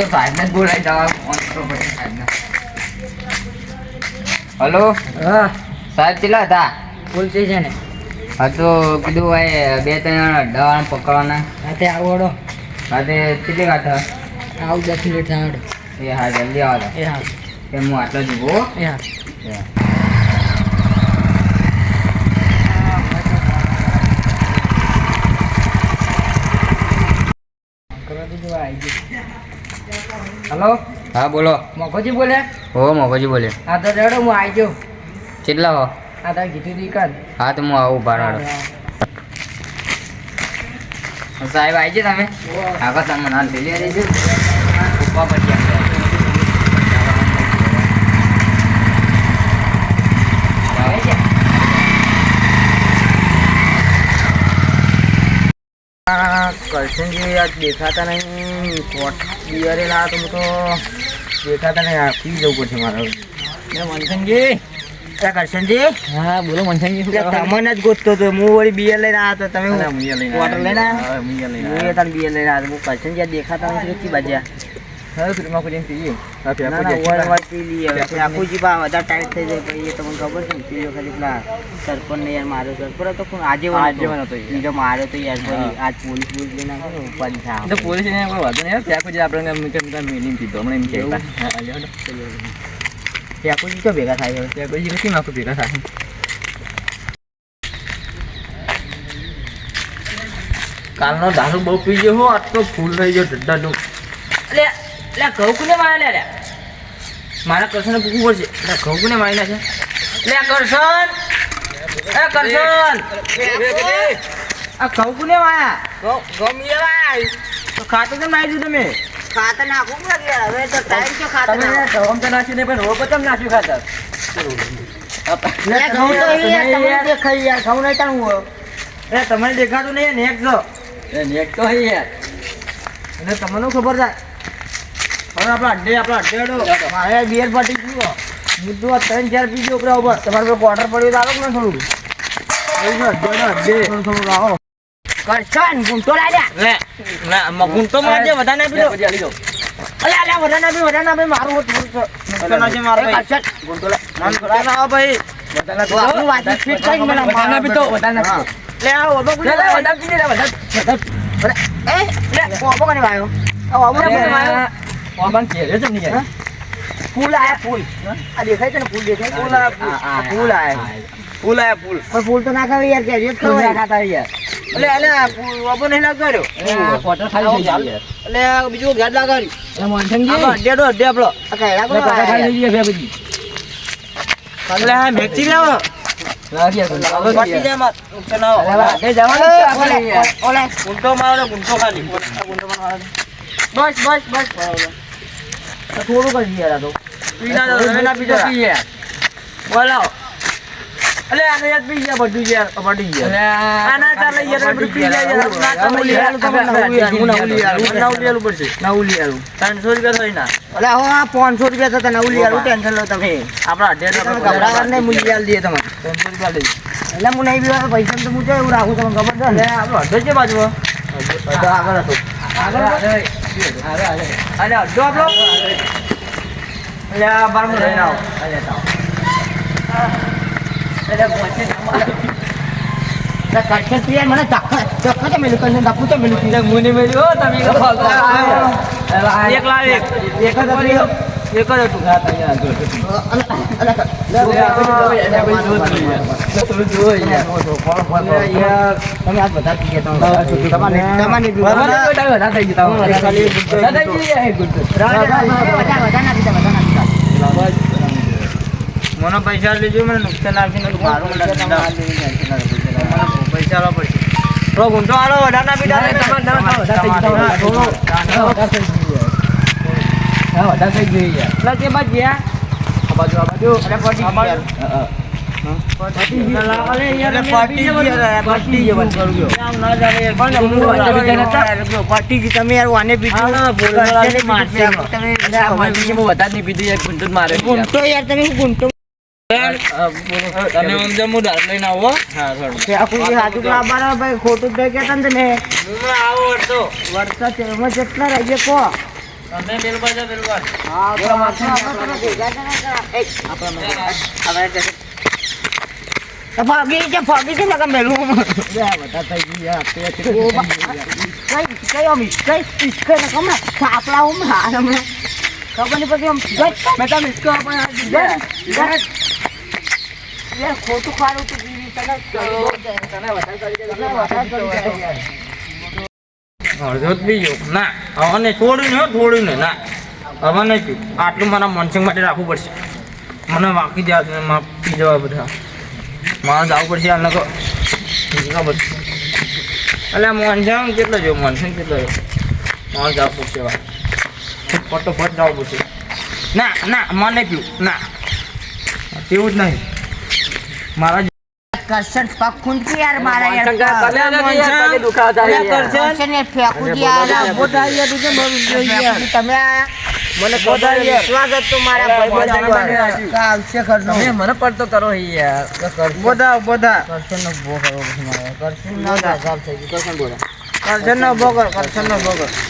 તો સાહેબને જ બોલાવી જવા ફોન કરો પછી સાહેબને હલો હા. સાહેબ કેટલા હતા? બોલતી છે ને હા તો કીધું ભાઈ બે ત્રણ દવા પકડવાના. સાથે આવડો. સાથે કેટલી વાત હે? આવું દસ મિનિટ થાવડો એ હા જલ્દી આવો તો. એ હા. કે હું આટલો જ ઊભો? એ હા. હલો? હા બોલો. મગોજી બોલે? હો મોકોજી બોલે. હા તો રેડો હું આવી જાઉં. કેટલા હો? હા તારે કીધું તી કાલ હા તો હું આવું ભાડાડો. સાહેબ આવી જાય તમે. આગળ તમે ના લઈ લેજો પપ્પા પછી આપણે આવે છે કરશનજી આજ દેખાતા નહીં. કોટ બિયરેલા તો હું તો દેખાતા નહીં. આપી જવું પડશે મારે ને મનસનજી. કરશનજી. હા બોલો એટલે તમને જ ગોતતો હતો. હું વળી બિયર લઈને આવ્યો હતો તમે લઈને આવ્યા. બિયર લઈને આવ્યો. હું કરશનજી દેખાતા નથી. કેટલી બાજ્યા ના ના ઓય ઓય પી લઈએ. હવે આખું જી બા વધારે ટાઈટ થઈ જાય પછી તમને ખબર છે ને. ખાલી પેલા સરપંચ ને યાર માર્યો સરપંચ હતો કોણ? આજે આગેવાન હતો એ. બીજો માર્યો તો યાર પછી આજ પોલીસ પોલીસ લઈને આવ્યો ઉપાધિ તો પોલીસ ને કોઈ વાંધો નહીં ત્યાં કોઈ આપણે મિત્ર મિત્ર મિલિંગ પીધો હમણાં એમ કહેતા. ત્યાં કોઈ તો ભેગા થાય ત્યાં કોઈ કઈ નાખું ભેગા થાય. કાલનો દારૂ બહુ પી ગયો હો આજ તો ફૂલ થઈ ગયો ઢડ્ડાનું એટલે ઘઉં કોને માર્યા લે મારા કરશનને પૂછવું પડશે. એટલે ઘઉં કોને મારી છે? એટલે કરશન. એ કરશન. આ ઘઉં કોને માર્યા તો ખાતું કેમ નાખી દીધું તમે? ખાતર નાખવું પડે હવે તો ટાઈમ છે ખાતર તમે ગવમ તો નાખ્યું નહીં પણ રોડ કેમ નાખ્યું ખાતર? ઘઉં તો એ તમને દેખાય યાર નહીં તાણું હોય એ તમને દેખાતું નહીં નેક છો એ નેક તો યાર. તમને ખબર થાય? હવે આપણા અડ્ડે આપણા અડ્ડે મારે બિયર પાટી પીવો મુદ્દો ત્રણ ચાર પીજો ઉપરા તમારે પડ્યું તો આવો થોડું. અડ્ડે અડ્ડે થોડું થોડું આવો કરશન ગુંટો ગુંટો મારજે વધારે ના પીજો પછી જાઓ અલે અલે વધારે ના પી વધારે ના પી મારું ગુંટો ના છે મારો કરશન. ગુંટો લે. નામ ગુંટો ના આવો ભાઈ. તો આપણું વાતચીત ફિટ કરી મને વધારે પીતો, વધારે ના લે આવો ઓબો લે, લે, વધારે પી લે, વધારે. એ લે ઓબો કોને વાયો? આ ઓબો કોને ઘેરે છે ને યાર. ફૂલ આયા ફૂલ. આ દેખાય છે ને ફૂલ દેખાય ફૂલ આ, આયા આ, આ, ફૂલ આયા. ફૂલ આયા ફૂલ. પણ ફૂલ તો ના ખાવે યાર કે રેત ફૂલ ના ખાતા યાર. એટલે એટલે આ ફૂલ વાપો નહીં લાગતો રહ્યો એ ખાલી થઈ ગયું એટલે બીજું ગાડ લાગાડી એ મોહનસિંહજી, આપણો અડ્ડે તો આપણો આ કહેડા એ ખાલી થઈ ગયું એટલે આ લાવો બસ બસ બસ. આ થોડુંક જ યાર તો. પીના દો તમે ના પીજો. પી યાર. બોલાવો અલે આને યાર પી ગયા બધું યાર પડી ગયા. આના ના ચાલે યાર બધું પી જાય યાર. ના તમે યાર આપણે નવું યાર. હું નવું લઈ આલું આપણે નવું લઈ આલું પડશે નવલી આલું ત્રણસો રૂપિયા થઈ ના અલે હો આ પાંચસો રૂપિયા થતા નવલી આલું ટેન્શન લો તમે. આપણા અઢે તમે ગભરાવા નહીં હું લઈ આલી તમે ત્રણસો રૂપિયા લઈ. એટલે હું નહીં પીવા પૈસા તો હું તો એવું રાખું તમને ખબર છે? અલે આપણો અડધો છે બાજુ આગળ હતો. આગળ? અરે, અડધો આપણો એટલે આ બાર હું લઈને આવો એટલે પહોંચે ના મળે. એટલે કચ્છ પિયર મને ધક્કા ધક્કા તો મેલું કરીને ધક્કું તો મેલું એટલે મુની મેલી, ઓ, તમે કે ફાલતુ આવ્યો. અરે, આ- એક લાવ. એક એક જ એક જ હતું પીતા મને પૈસા લેજો મને નુકસાન આપીને પૈસા આલવા પડશે ગુંઠો આલો વધારે ના વધારે થઈ થઈ યાર. થઈ. એટલે તે બાજુ ગયા આ બાજુ, આ બાજુ. એટલે પટી ના યાર. વધારે ભાઈ ખોટું જ ને વરસાદ એમાં જેટલા રહીએ કો તમે. હા તો આપણે ભેગા છે ફાગી છે નકર મેલું બધા થઈ ગયા કઈ કઈ આમ કઈ ઈસકે ને કમ સાપલા ઉમ હાર હમણે ખબર નહીં પડતી આમ. ગઈ મેં તો મિસ્કો આપણે આ દીધા. યાર ખોટું ખાડું તું તને તને વધારે કરી દે, તને વધારે કરી. અડધો જ બીજો, ના, હવે થોડું ને થોડું ને, ના. હવે નહીં આટલું મારા મનસિંગ માટે રાખવું પડશે. મને વાકી દે આદમી માં પી જવા બધા. મારે જવું પડશે આ નકો છે એટલે મોનસિંગ કેટલો જો મનસિંગ કેટલો જો મારે જવું પડશે હવે. ફટોફટ જવું પડશે. ના ના મારે નહીં પીવું ના. પીવું જ નહીં. મારા કરશન પગ ખૂંચી યાર મારા યાર. કરશન યાર ફેંકું યાર મોટા યાર, તું બરું જોઈ યાર? તમે આયા? મને ખબર યાર. વિશ્વાસ હતો મારા યાર, મને પર. તો આવશે ખરનો. તમે મને પડતો કરો યાર બધા બોધા કરશનનો ભો કરવો પછી મારે. કરશનનો આઝાદ થઈ ગયો. કરશન બોલો. કરશન નો બોગર કરશન નો બગર તું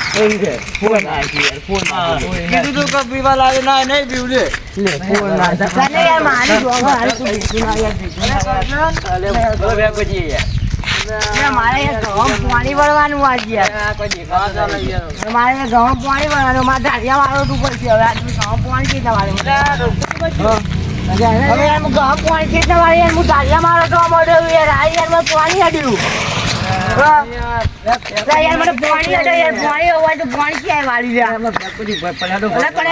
એવું છે. કીધું તું કે પીવા ના નહીં લે. યાર મારી જોવા ના યાર બોલો બે પછી યાર. ઘઉં પાણી વળવાનું આજ યાર આ કોઈ દેખાતા નહીં યાર. મારે ઘઉં પાણી વળવાનું મારે ધારિયા વાળો તું પડશે હવે આટલું ઘઉં પાણી કે તમારે હવે હું ઘઉં પાણી કે તમારે યાર હું ધારિયા મારો તો મળ્યો યાર. આ યાર મને પાણી અડ્યું. અડે યાર પાણી હોય પાણી ક્યાંય વાળી? તો ગઈ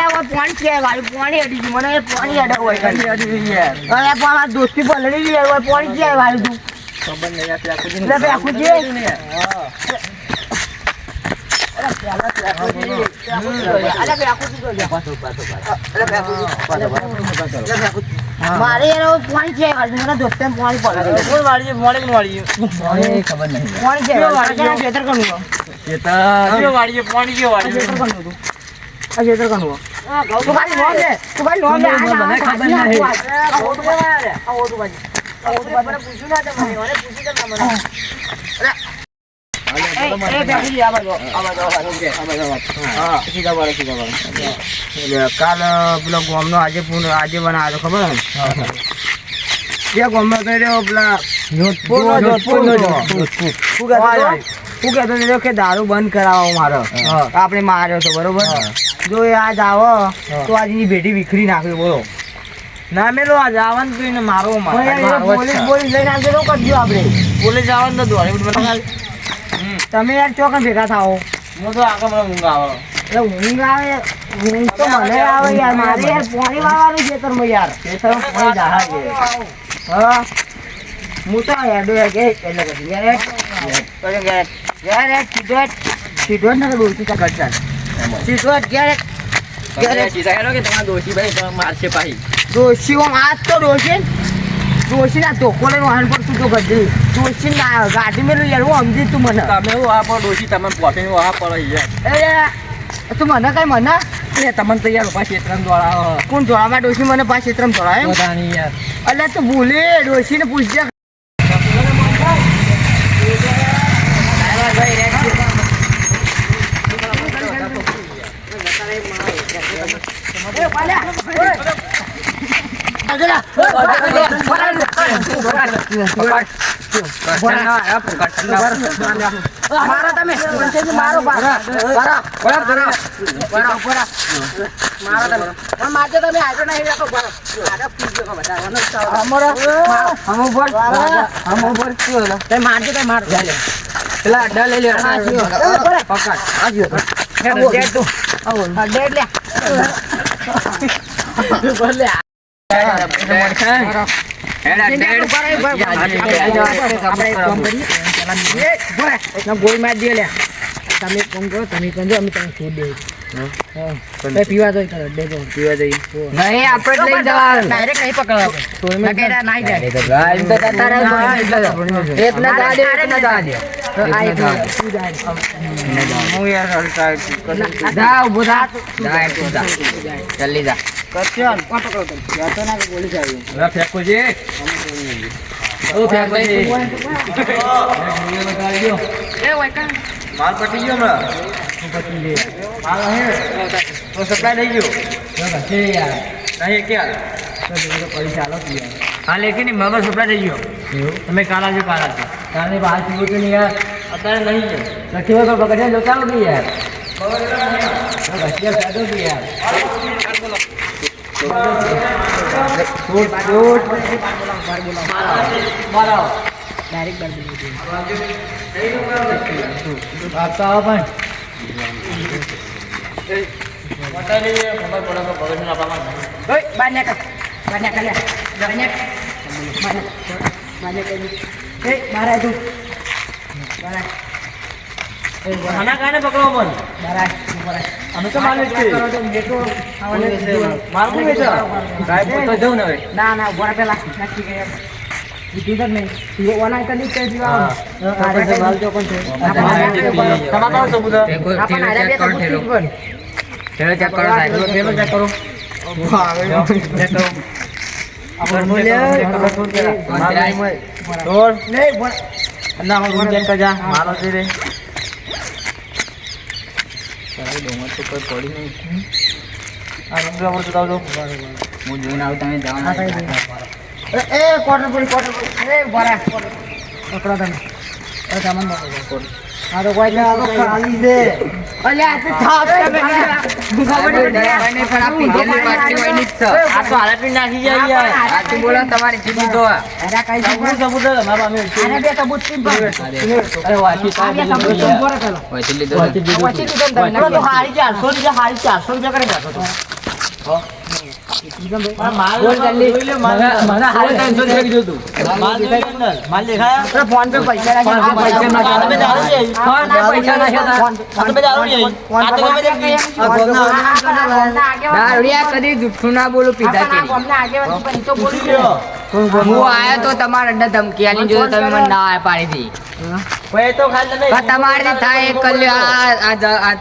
દોસ્તી ગઈ ખબર નહીં ખુદ જે- અરે ફેંકું મારે યાર પાણી છે મારા દોસ્તે પાણી પડે કોણ વાળી મોડે વાળી એ ખબર નહીં. પાણી છે વાળી ગયું? ખેતર કનું વાળી પાણી વાળી ખેતર કનું તું આ ખેતર કનું તું ખાલી નોમ લે તું ખાલી નોમ લે. મને ખબર નહીં. આ ઓટો બાજુ આ ઓટો બાજુ આ ઓટો બાજુ પૂછ્યું ના મને મને. કાલ પેલો ગોમનો આજે આજે બનાવ્યો ખબર ક્યાં ગોમનો તો પેલા. શું કહેતો કે દારૂ બંધ કરાવો મારો આપણે માર્યો તો બરોબર જો એ આજ આવો. તો આજની ભેટી વિખરી નાખ્યો બોલો ના મેલો આજ આવવાનું તો એને મારો પોલીસ પોલીસ લઈને આવજો કરજો આપણે પોલીસ આવવાનું તો દોડે મને તમે યાર ચોકન ભેગા થાઓ. હું તો આગળ મને ઊંઘ આવે. એટલે ઊંઘ આવે ઊંઘ તો મને આવે યાર મારે યાર પાણી વાળવાનું ખેતરમાં યાર. ખેતરમાં પાણી જાહા. છે હા. હું તો હેડો કે એટલે પછી. યાર. યાર. યાર સીધો. સીધો ને દોસ્તી ચા કરતા સીધો યાર સીધા. ડોશી ઓમ તો ડોશી ડોશી ના ધોકો લઈને વાહન પર તું તો ડોશી ના ગાડી મેં યાર હું સમજી તું મને. તમે હું આ પણ ડોશી તમે પોટીને આ પણ યાર. એ તું મને કઈ મને? એટલે તમને તૈયાર ઊભા ક્ષેત્રમાં દોડાવો. કોણ ધોળામાં ડોશી મને પાંચ ક્ષેત્રમાં દોડાવે પોતાની યાર. એટલે તું ભૂલે ડોશીને પૂછજે. મારો તમે મારજો તમે માર પેલા અડ્ડા લઈ લે પકડ આજો ડેડ તું ડેડ લે ગોળી મારી દે તમે એક કરો તમે પણ અમે તમને છોડ કઈ પીવા તો કરો દેજો પીવા જઈએ નહીં આપણે જ લઈને ડાયરેક્ટ નહીં પકડવા ટોળમાં નકેરા નાઈ જાય એ તો ગા- એમ તો પણ એટલે તો. જવા દે, દે. તો જવા દે. તું જાય હું યાર હલકા જા, ઊભો થા. જા, જા. જલ્દી જા. કરશન કોણ પકડો તમે? યા તો ના પોલીસ આવી. હવે ફેંકો છે. ઓ ફેંકો છે. એ ઓય કા માલ પટી ગયો હમણાં. માલ અહીં તો સપ્લાય થઈ ગયો. છે યાર. નહીં ક્યાં પૈસા આલો હા લેખી ની મગર સપ્લાય થઈ ગયો. તમે કાલ આવજો કાલ આવજો તારે બહાર પીવું તો નહીં યાર. અત્યારે નહીં છે. નથી હોય તો પકડીને જોતા યાર. ઘસિયા કાઢો યાર. છૂટ, છૂટ. બોલાવો. ડાયરેક્ટ બાર બોલી આપતો આવો પણ. અત્યારે ખબર પડે તો પગડ ના પાડવા ઓય બાર ને કર બાર ને કર લે બાર ને કર. બાર ને કર. બાર ને કર. એ બાર આય તું બાર આય. એ બાર આય. ખાના કાને પકડવો પણ બાર આય. અમે તો માલ છે વેચે? સાહેબ હું તો જઉં ને હવે. ના ના બોરા પેલા નક્કી કર્યા મારો છે. નહીં. જીવા આપણે તો કોઈ પડી નહીં. આ રૂમ પર જતા આવજો. હું જોઈને આવું તમે જવાના એ એ પડી પોલી પડી એ બોરા પકડો તમે. એ તમને હા તો કોઈ ના તો ખાલી છે. અલે આ તો થાપ તમે ડરાય નહીં, પણ આ પીધેલી બાટલી હોયની છે. આ તો હાલત પી નાખી જાય યાર. સાચું બોલા તમારી જીભ જો અરે કઈ સબૂત સબૂત દે મારા અમે અરે બે સબૂત ટીમ પર અરે વાંચી આ બે સબૂત ટીમ પર પેલા વચ્ચે લીધો. પછી લીધો તો હારી 400 રૂપિયા હારી 400 રૂપિયા કરી નાખો તો. ફોન પે પૈસા કદી જુઠ્ઠું ના બોલું પીધા. હું આયો તો તમારા અડ્ડા ધમકી આલી જો તમે મને ના પાડી દી. તમારી થાય કલ્યો.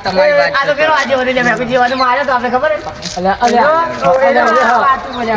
તમારી વાત આ તો છે. આજે વળી લે મેં જીવાનું માર્યો તો આપણે ખબર હે? અલ્યા, અલ્યા. જો, અલ્યા, આ વાતું મજા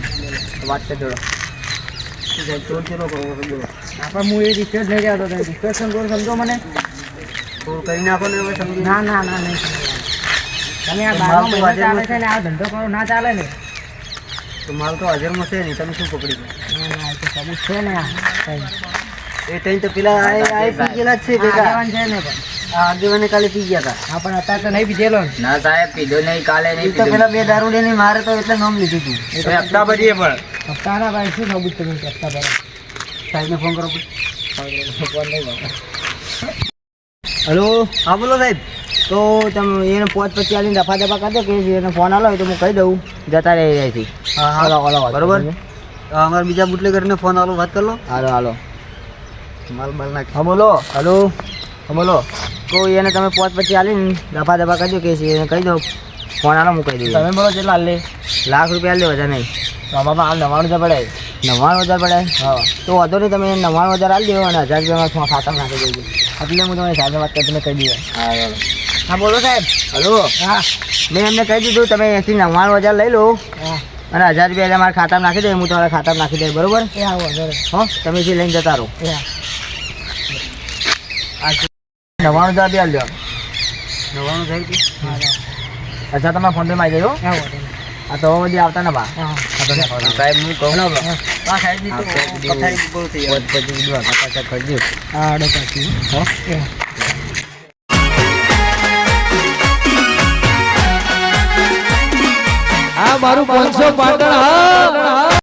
વાત છે થોડો. આપણે હું એ રિક્વેસ્ટ લઈ રહ્યો હતો તમે રિક્વેસ્ટ કરો સમજો મને? કરી નાખો ને હવે સમજો ના ના ના નહીં તમે આ મહિનો ચાલે છે ને આ ધંધો કરો ના ચાલે ને? તો માલ તો હાજરમાં છે નહીં તમે શું પકડી ના ના એ તો સબૂત છે ને આ. એ ત્રણ તો પેલા આ છે ભેગા. છે ને પણ. આગેવાને કાલે પી ગયા હતા હા પણ અત્યારે તો નહીં પીધેલો ના. સાહેબ પીધો નહીં કાલે નહીં તો પેલા બે દારૂ લઈને મારે તો એટલે નામ લીધું હતું હપ્તા ભરીએ પણ? હપ્તાના ભાઈ શું સબૂત તમે હપ્તા ભરા. સાહેબને ફોન કરો હલો? હા બોલો સાહેબ. તો તમે એને પોચ પછી આવીને દફા દફા કરી દો કે એને ફોન આલો તો હું કહી દઉં. જતા રહી અહીંથી. હા હા. બરોબર? અમારે બીજા બુટલેગરને ફોન આલો વાત કરી લો. હાલો હાલો. માલ માલ નાખ. હા બોલો. હલો? હા બોલો. તો એને તમે પોત પછી આલીને દફા દફા કરજો કે કે એને કહી દો ફોન આલો હું કહી દઉં તમે બોલો કેટલા લે લાખ રૂપિયા લે વધારે નહીં. આમાં હાલ નવ્વાણું હજાર પડાય. નવ્વાણું હજાર પડાય? હા. તો વધો નહીં તમે નવ્વાણું હજાર આલી દેવો અને હજાર રૂપિયામાં ખાતા નાખી દેજો. એટલે હું તમારી સાથે વાત કરીને કહી દઈએ. હા હા. બોલો સાહેબ. હલો? હા. મેં એમને કહી દીધું તમે એથી નવ્વાણું હજાર લઈ લો. હા. અને હજાર રૂપિયા મારા ખાતામાં નાખી દે હું તમારા ખાતામાં નાખી દઉં બરોબર? એ આવો ઘરે હો? તમે જે લઈને જતા રહો. એ હા નવ્વાણું હજાર બી લો. નવાનું થઈ ગયું અચ્છા તમે ફોન પે માં આવી ગયો? આ તો બધી આવતા ને બા. સાહેબ હું કહું? ને સાઈડની સાહેબ આ મારું પાંચસો પાટણ હા.